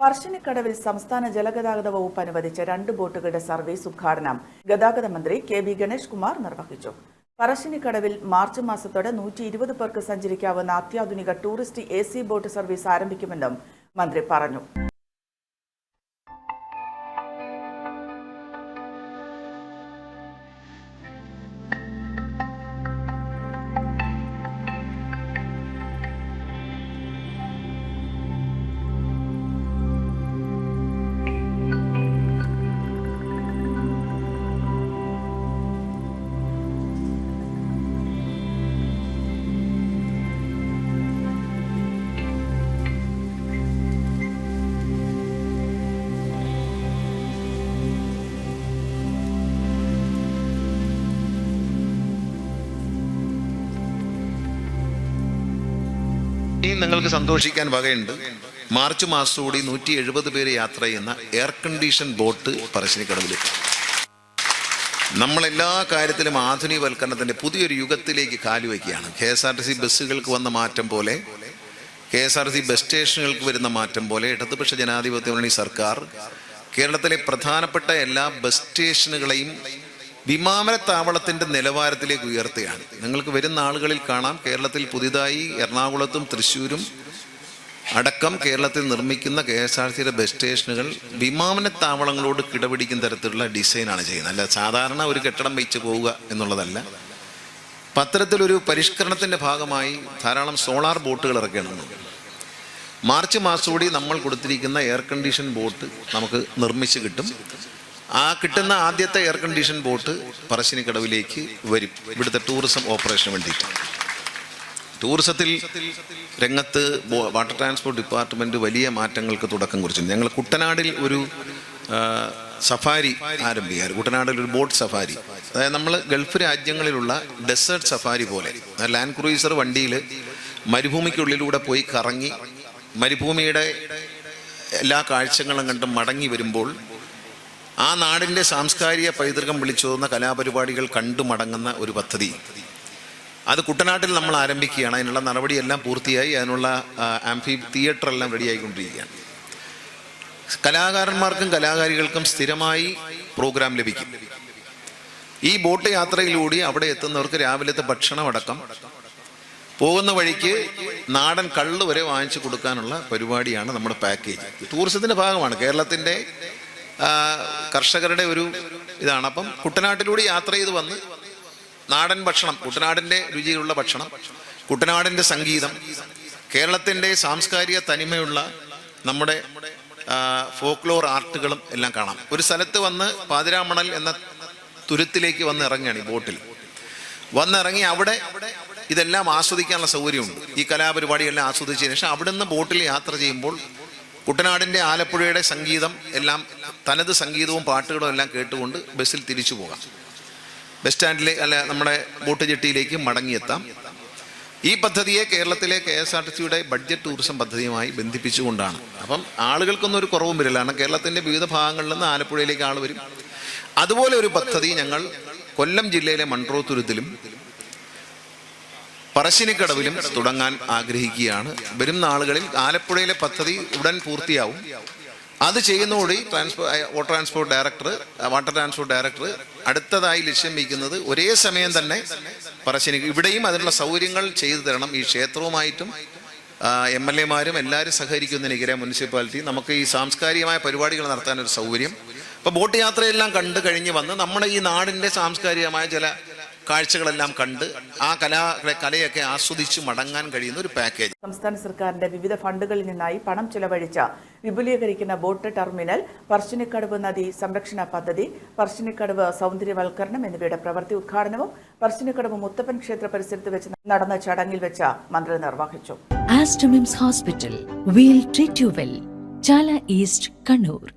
പറശ്ശിനിക്കടവിൽ സംസ്ഥാന ജലഗതാഗത വകുപ്പ് അനുവദിച്ച രണ്ട് ബോട്ടുകളുടെ സർവീസ് ഉദ്ഘാടനം ഗതാഗത മന്ത്രി കെ ബി ഗണേഷ് കുമാർ നിർവഹിച്ചു. പറശ്ശിനിക്കടവിൽ മാർച്ച് മാസത്തോടെ നൂറ്റി ഇരുപത് പേർക്ക് സഞ്ചരിക്കാവുന്ന അത്യാധുനിക tourist A C boat service ആരംഭിക്കുമെന്നും മന്ത്രി പറഞ്ഞു. ഇനി നിങ്ങൾക്ക് സന്തോഷിക്കാൻ വകയുണ്ട്. മാർച്ച് മാസത്തോടെ നൂറ്റി എഴുപത് പേര് യാത്ര ചെയ്യുന്ന എയർ കണ്ടീഷൻ ബോട്ട് പറശ്ശിനിക്കടവിലെത്തി നമ്മളെല്ലാ കാര്യത്തിലും ആധുനികവൽക്കരണത്തിന്റെ പുതിയൊരു യുഗത്തിലേക്ക് കാലുവയ്ക്കുകയാണ് K S R T C ബസ്സുകൾക്ക് വന്ന മാറ്റം പോലെ K S R T C bus സ്റ്റേഷനുകൾക്ക് വരുന്ന മാറ്റം പോലെ ഇടതുപക്ഷ ജനാധിപത്യ മുന്നണി സർക്കാർ കേരളത്തിലെ പ്രധാനപ്പെട്ട എല്ലാ ബസ് സ്റ്റേഷനുകളെയും വിമാനത്താവളത്തിന്റെ നിലവാരത്തിലേക്ക് ഉയർത്തുകയാണ്. നിങ്ങൾക്ക് വരുന്ന ആളുകളിൽ കാണാം കേരളത്തിൽ പുതിയതായി എറണാകുളത്തും തൃശ്ശൂരും അടക്കം കേരളത്തിൽ നിർമ്മിക്കുന്ന കെ എസ് ആർ സിയുടെ ബസ് സ്റ്റേഷനുകൾ വിമാനത്താവളങ്ങളോട് കിടപിടിക്കുന്ന തരത്തിലുള്ള ഡിസൈനാണ് ചെയ്യുന്നത്. അല്ല സാധാരണ ഒരു കെട്ടിടം വെച്ച് പോവുക എന്നുള്ളതല്ല. പത്രത്തിലൊരു പരിഷ്കരണത്തിന്റെ ഭാഗമായി ധാരാളം സോളാർ ബോട്ടുകൾ ഇറക്കണം മാർച്ച് മാസത്തോടെ നമ്മൾ കൊടുത്തിരിക്കുന്ന എയർ കണ്ടീഷൻ ബോട്ട് നമുക്ക് നിർമ്മിച്ച് കിട്ടും. ആ കിട്ടുന്ന ആദ്യത്തെ എയർ കണ്ടീഷൻ ബോട്ട് പറശ്ശിനിക്കടവിലേക്ക് വരും. ഇവിടുത്തെ ടൂറിസം ഓപ്പറേഷന് വേണ്ടിയിട്ട്. ടൂറിസത്തിൽ രംഗത്ത് വാട്ടർ ട്രാൻസ്പോർട്ട് ഡിപ്പാർട്ട്മെന്റ് വലിയ മാറ്റങ്ങൾക്ക് തുടക്കം കുറിച്ചിട്ടുണ്ട് ഞങ്ങൾ കുട്ടനാടിൽ ഒരു സഫാരി ആരംഭിക്കാറ് കുട്ടനാടിൽ ഒരു ബോട്ട് സഫാരി. അതായത് നമ്മൾ ഗൾഫ് രാജ്യങ്ങളിലുള്ള ഡെസേർട്ട് സഫാരി പോലെ. ലാൻഡ് ക്രൂയിസർ വണ്ടിയിൽ മരുഭൂമിക്കുള്ളിലൂടെ പോയി കറങ്ങി മരുഭൂമിയുടെ എല്ലാ കാഴ്ചകളും കണ്ട് മടങ്ങി വരുമ്പോൾ ആ നാടിന്റെ സാംസ്കാരിക പൈതൃകം വിളിച്ചോതുന്ന കലാപരിപാടികൾ കണ്ടു മടങ്ങുന്ന ഒരു പദ്ധതി. അത് കുട്ടനാട്ടിൽ നമ്മൾ ആരംഭിക്കുകയാണ്. അതിനുള്ള നടപടിയെല്ലാം പൂർത്തിയായി. അതിനുള്ള ആംഫി തിയേറ്റർ എല്ലാം റെഡിയായിക്കൊണ്ടിരിക്കുകയാണ്. കലാകാരന്മാർക്കും കലാകാരികൾക്കും സ്ഥിരമായി പ്രോഗ്രാം ലഭിക്കും. ഈ ബോട്ട് യാത്രയിലൂടെ അവിടെ എത്തുന്നവർക്ക് രാവിലത്തെ ഭക്ഷണം അടക്കം പോകുന്ന വഴിക്ക് നാടൻ കള്ള് വരെ വാങ്ങിച്ചു കൊടുക്കാനുള്ള പരിപാടിയാണ് നമ്മുടെ പാക്കേജ്. ടൂറിസത്തിന്റെ ഭാഗമാണ്. കേരളത്തിന്റെ കർഷകരുടെ ഒരു ഇതാണ്. അപ്പം കുട്ടനാട്ടിലൂടെ യാത്ര ചെയ്ത് വന്ന് നാടൻ ഭക്ഷണം കുട്ടനാടിന്റെ രുചിയിലുള്ള ഭക്ഷണം കുട്ടനാടിന്റെ സംഗീതം കേരളത്തിന്റെ സാംസ്കാരിക തനിമയുള്ള നമ്മുടെ ഫോക്ലോർ ആർട്ടുകളും എല്ലാം കാണാം. ഒരു സ്ഥലത്ത് വന്ന് പാതിരാമണൽ എന്ന തുരുത്തിലേക്ക് വന്ന് ഇറങ്ങുകയാണ് ഈ ബോട്ടിൽ. വന്നിറങ്ങി അവിടെ ഇതെല്ലാം ആസ്വദിക്കാനുള്ള സൗകര്യമുണ്ട്. ഈ കലാപരിപാടിയെല്ലാം ആസ്വദിച്ചതിന് ശേഷം അവിടുന്ന് ബോട്ടിൽ യാത്ര ചെയ്യുമ്പോൾ കുട്ടനാടിന്റെ ആലപ്പുഴയുടെ സംഗീതം എല്ലാം തനത് സംഗീതവും പാട്ടുകളും എല്ലാം കേട്ടുകൊണ്ട് ബസ്സിൽ തിരിച്ചു പോകാം. ബസ് സ്റ്റാൻഡിലെ അല്ല നമ്മുടെ ബോട്ട് ജെട്ടിയിലേക്ക് മടങ്ങിയെത്താം. ഈ പദ്ധതിയെ കേരളത്തിലെ കെ എസ് ആർ ടി സിയുടെ ബഡ്ജറ്റ് ടൂറിസം പദ്ധതിയുമായി ബന്ധിപ്പിച്ചുകൊണ്ടാണ്. അപ്പം ആളുകൾക്കൊന്നും ഒരു കുറവും വരില്ല. കാരണം കേരളത്തിന്റെ വിവിധ ഭാഗങ്ങളിൽ നിന്ന് ആലപ്പുഴയിലേക്ക് ആൾ വരും. അതുപോലെ ഒരു പദ്ധതി ഞങ്ങൾ കൊല്ലം ജില്ലയിലെ മൺട്രോത്തുരുത്തിലും പറശ്ശിനിക്കടവിലും തുടങ്ങാൻ ആഗ്രഹിക്കുകയാണ്. വരും നാളുകളിൽ ആലപ്പുഴയിലെ പദ്ധതി ഉടൻ പൂർത്തിയാവും. അത് ചെയ്യുന്നതോടെ ട്രാൻസ്പോ water transport director water transport director അടുത്തതായി ലക്ഷ്യം വയ്ക്കുന്നത് ഒരേ സമയം തന്നെ പറശ്ശിനി ഇവിടെയും അതിനുള്ള സൗകര്യങ്ങൾ ചെയ്തു തരണം. ഈ ക്ഷേത്രവുമായിട്ടും എം എൽ എമാരും എല്ലാവരും സഹകരിക്കുന്ന നികര മുനിസിപ്പാലിറ്റി നമുക്ക് ഈ സാംസ്കാരികമായ പരിപാടികൾ നടത്താനൊരു സൗകര്യം. അപ്പോൾ ബോട്ട് യാത്രയെല്ലാം കണ്ടു കഴിഞ്ഞ് വന്ന് നമ്മുടെ ഈ നാടിന്റെ സാംസ്കാരികമായ ചില കാഴ്ചകളെല്ലാം കണ്ട് ആ കലാ കലയൊക്കെ ആസ്വദിച്ച് മടങ്ങാൻ കഴിയുന്ന ഒരു പാക്കേജ് സംസ്ഥാന സർക്കാരിന്റെ വിവിധ ഫണ്ടുകളിൽ നിന്നായി പണം ചെലവഴിച്ച വിപുലീകരിക്കുന്ന ബോട്ട് ടെർമിനൽ പറശ്ശിനിക്കടവ് നദി സംരക്ഷണ പദ്ധതി പറശ്ശിനിക്കടവ് സൗന്ദര്യവൽക്കരണം എന്നിവയുടെ പ്രവൃത്തി ഉദ്ഘാടനവും പറശ്ശിനിക്കടവ് മുത്തപ്പൻ ക്ഷേത്ര പരിസരത്ത് വെച്ച് നടന്ന ചടങ്ങിൽ വെച്ച് മന്ത്രി നിർവഹിച്ചു. Aster MIMS hospital we treat you Chala east Kannur.